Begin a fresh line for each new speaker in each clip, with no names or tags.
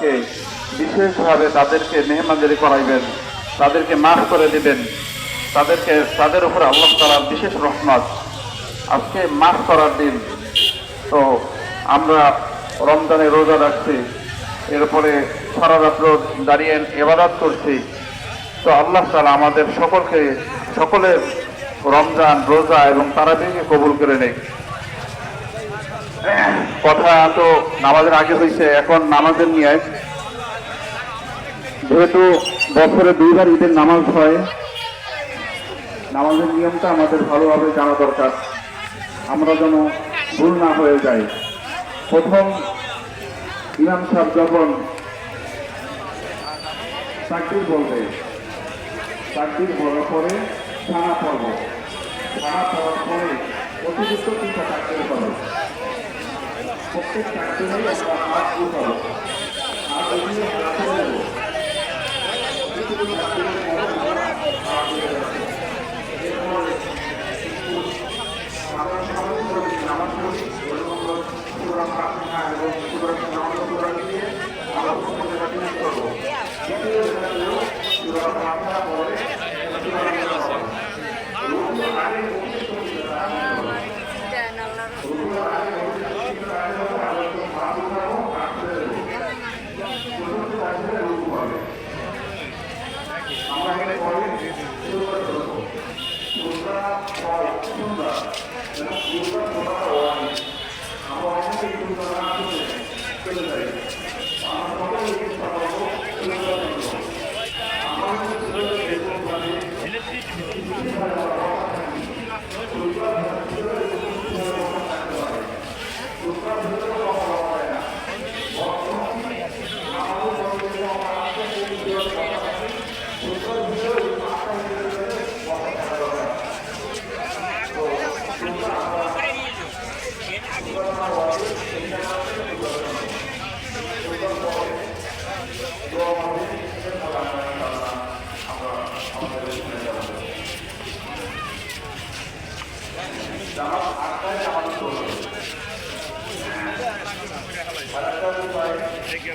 আজকে বিশেষভাবে তাদেরকে মেহমানদারি করাইবেন, তাদেরকে মাফ করে দিবেন, তাদেরকে, তাদের উপরে আল্লাহ তালার বিশেষ রহমত। আজকে মাফ করার দিন। তো আমরা রমজানে রোজা রাখছি, এরপরে সারা রাত্র দাঁড়িয়ে এবাদাত করছি। তো আল্লাহ তালা আমাদের সকলকে, সকলের রমজান, রোজা এবং তারাবিকে কবুল করে নেই কথা তো নামাজের আগে হয়েছে এখন নামাজের নিয়ে যেহেতু বছরে দুইবার ঈদের নামাজ হয়, নামাজের নিয়মটা আমাদের ভালোভাবে জানা দরকার। আমরা যেন ভুল না হয়ে যাই। প্রথম ইমাম সাহেব যখন চাকরি বলবে চাকরির বলার পরে থানা পড়ব। থানা পড়ার পরে অতিরিক্ত তিনটা চাকরি করো অতিরিক্ত চাকরির পরে আমরা হাত উঠে যাচ্ছি এরপরে আমরা সবাই করে নামাজ পড়ি এবং সুরা ফাতিহা এবং সুরা নামাজ সুরা দিয়ে আমরা প্রথম জায়গা ফিনিশ করব দ্বিতীয় জায়গা হলো সুরা ফাতিহা পরে সুরা নামাজ রুকু আগে মুখে শরীরে আমি করব রুকু আগে মুখে শরীরে আমি করব আমরা তো হাত উঠাবো হাত ছেড়ে দেবো চতুর্থ আসলে রুকু হবে আমরা এখানে পরে শুরু করে দেবো সুরা পরে সুন্দর এবং সুরা পড়া ওয়ান আমরা এই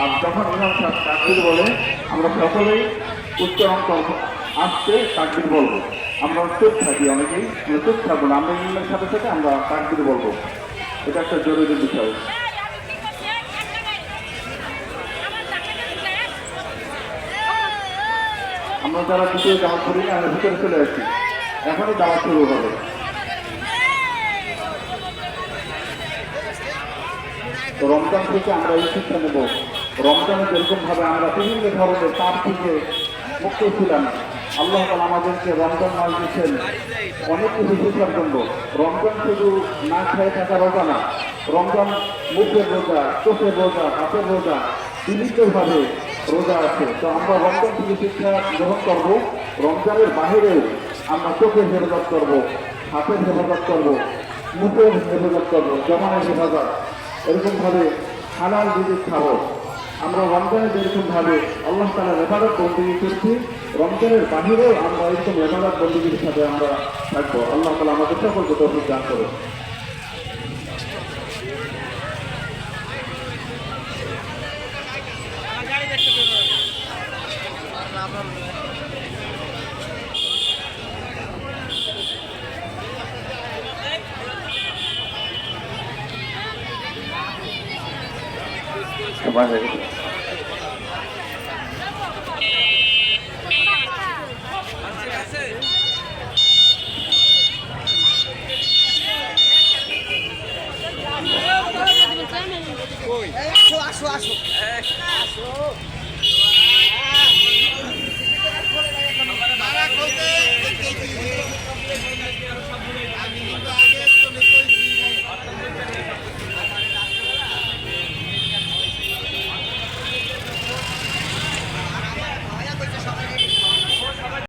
আর যখন ইমাম সাহেব তাকবির বলে, আমরা সকলেই উচ্চারণ করব। আসতে তাকবির বলব। আমরা চুপ থাকি অনেকেই চুপ থাকব না। আমরা ইমামের সাথে সাথে আমরা তাকবির বলব। এটা একটা জরুরি বিষয়। আমরা যারা দ্বিতীয় জামা করি, আমরা ভিতরে চলে আসছি এখনই দাওয়া শুরু হবে। রমজান থেকে আমরা এই শিক্ষা নেব। রমজানে যেরকম ভাবে আমরা বিভিন্ন ধরনের পাপ থেকে মুক্ত ছিলাম, আল্লাহ তালা আমাদেরকে রমজান মাস দিচ্ছেন অনেক কিছু শিক্ষার জন্য। রমজান শুধু না খেয়ে থাকা রোজা না, রমজান মুখের রোজা, চোখের রোজা, হাতের রোজা বিভিন্নভাবে রোজা আছে। তো আমরা রমজান থেকে শিক্ষা গ্রহণ করব, রমজানের বাহিরেও আমরা চোখের হেফাজত করব, হাতের হেফাজত করব, মুখের হেফাজত করব জমানের হেফাজত। এরকম ভাবে হালাল জিনিস খাব। আমরা রমজানে যেরকম ভাবে আল্লাহ তালা রেফারত বন্দী করছি রমজানের বাহিরেও আমরা এরকম রেফারত বন্দীর সাথে আমরা থাকব। আল্লাহ তালা আমাদের সকলকে তৌফিক দান করে
একবার হয়ে গেছে আসো আসো আসো Maracanã, tem que ir.